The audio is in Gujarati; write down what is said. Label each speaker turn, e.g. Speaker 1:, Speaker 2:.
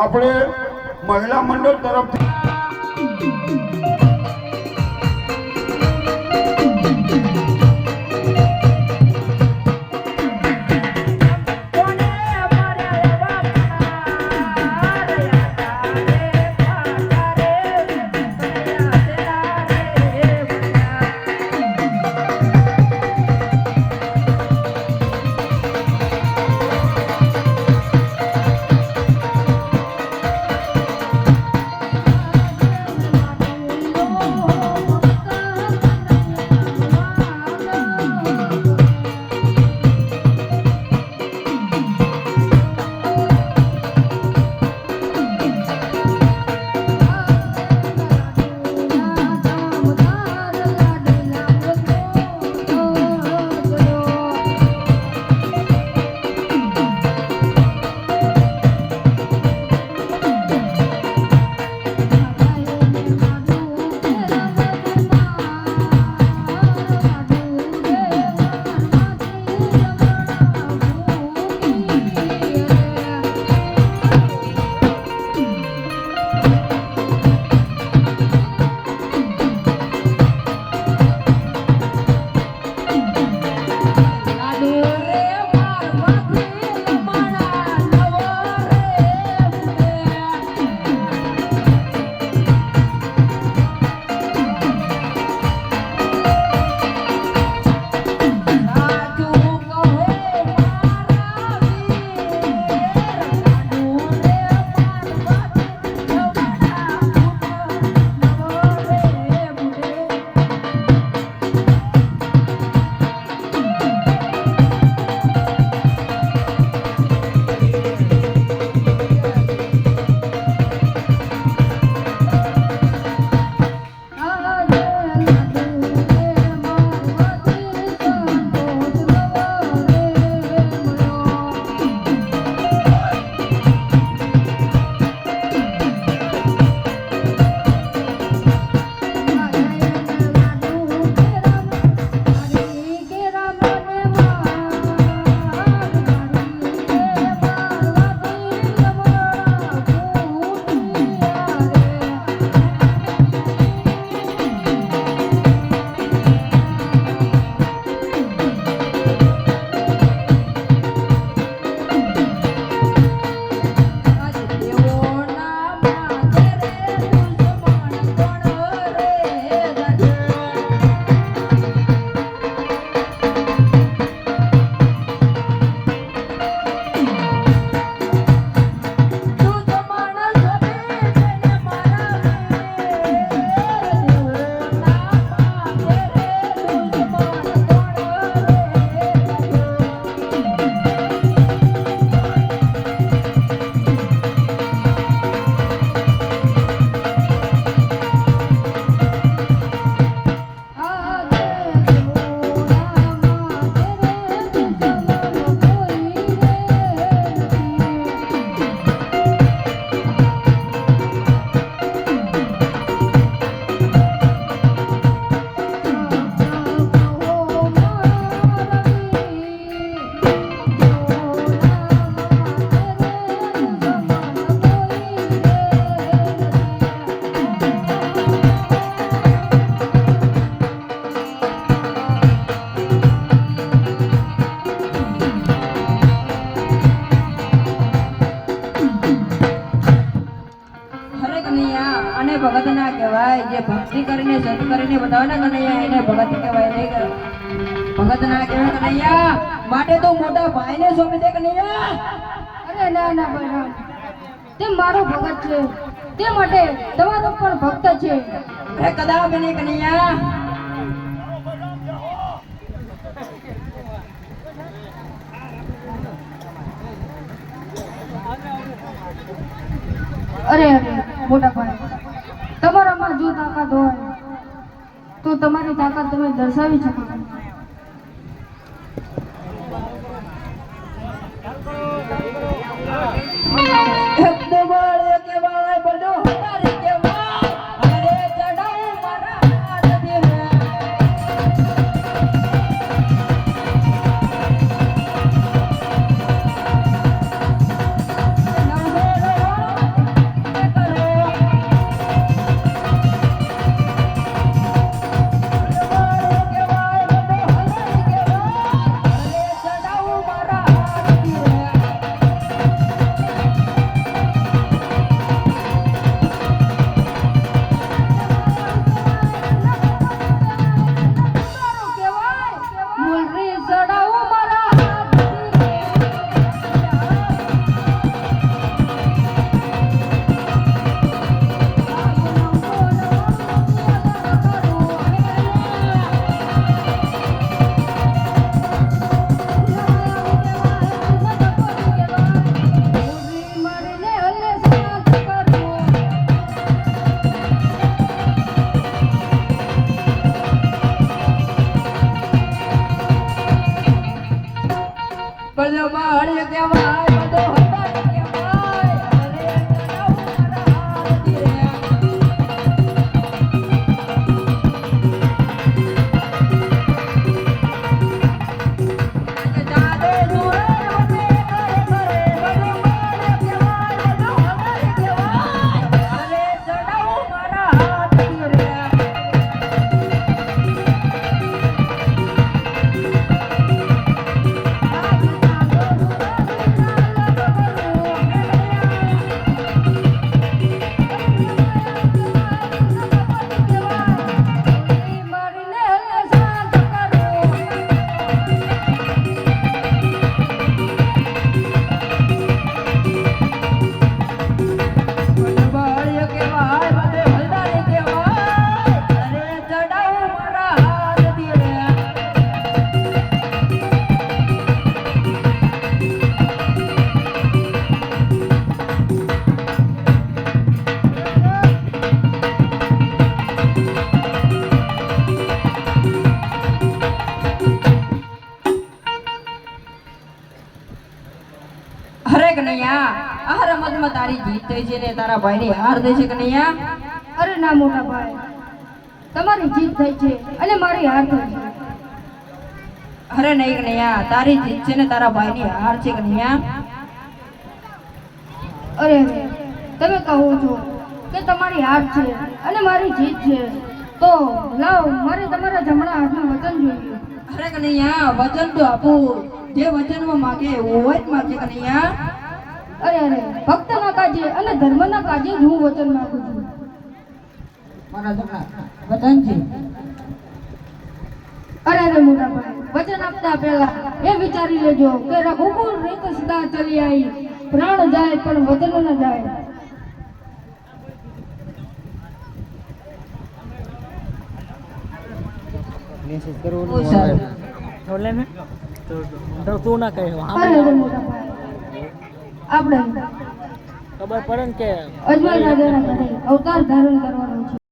Speaker 1: આપણે મહિલા મંડળ તરફથી
Speaker 2: સત કરીને બતાવે ને કનૈયા એને ભગત કહેવાય નહીં કર ભગત ના કહેવાય કનૈયા? માટે તો મોટા ભાઈને સોંપી દે કનૈયા.
Speaker 3: અરે ના ના બહેન તે મારો ભગત છે. તે માટે તમારો પણ ભક્ત છે.
Speaker 2: અરે કદા બને કનૈયા?
Speaker 3: અરે અરે મોટા ભાઈ તમારામાં જો તાકાત હોય તો તમારી તાકાત તમે દર્શાવી શકો
Speaker 2: તારી જીત થઈ છે ને તારા ભાઈની હાર થઈ છે કનૈયા?
Speaker 1: અરે ના મોટા ભાઈ. તમારી જીત થઈ છે અને મારી હાર થઈ છે.
Speaker 2: અરે નહીં કનૈયા તારી જીત છે ને તારા ભાઈની હાર છે કનૈયા.
Speaker 1: અરે અરે તમે કહો છો કે તમારી હાર છે અને મારી જીત છે. તો લાવ મારે તમારા જમણા હાથનું વચન જોઈએ.
Speaker 2: અરે કનૈયા વચન તો આપું. જે વચનમાં માગે એવું હોય જ માગે કનૈયા.
Speaker 1: અરે અરે ભક્તના કાજે અને ધર્મના કાજે જ હું વચન માંગુ છું.
Speaker 2: મારા વચન છે.
Speaker 1: અરે અરે મોટા ભાઈ વચન આપતા પહેલા એ વિચારી લેજો કે રઘુકુળ રીત સદા ચલી આવી પ્રાણ જાય પણ વચન ન જાય.
Speaker 2: બહુ સારું.
Speaker 4: બોલે ને. તો તો તું ના કહે
Speaker 1: ભાઈ. આપણે
Speaker 4: ખબર પડે ને કે
Speaker 1: અજમલ રાજાના અવતાર ધારણ કરવાનો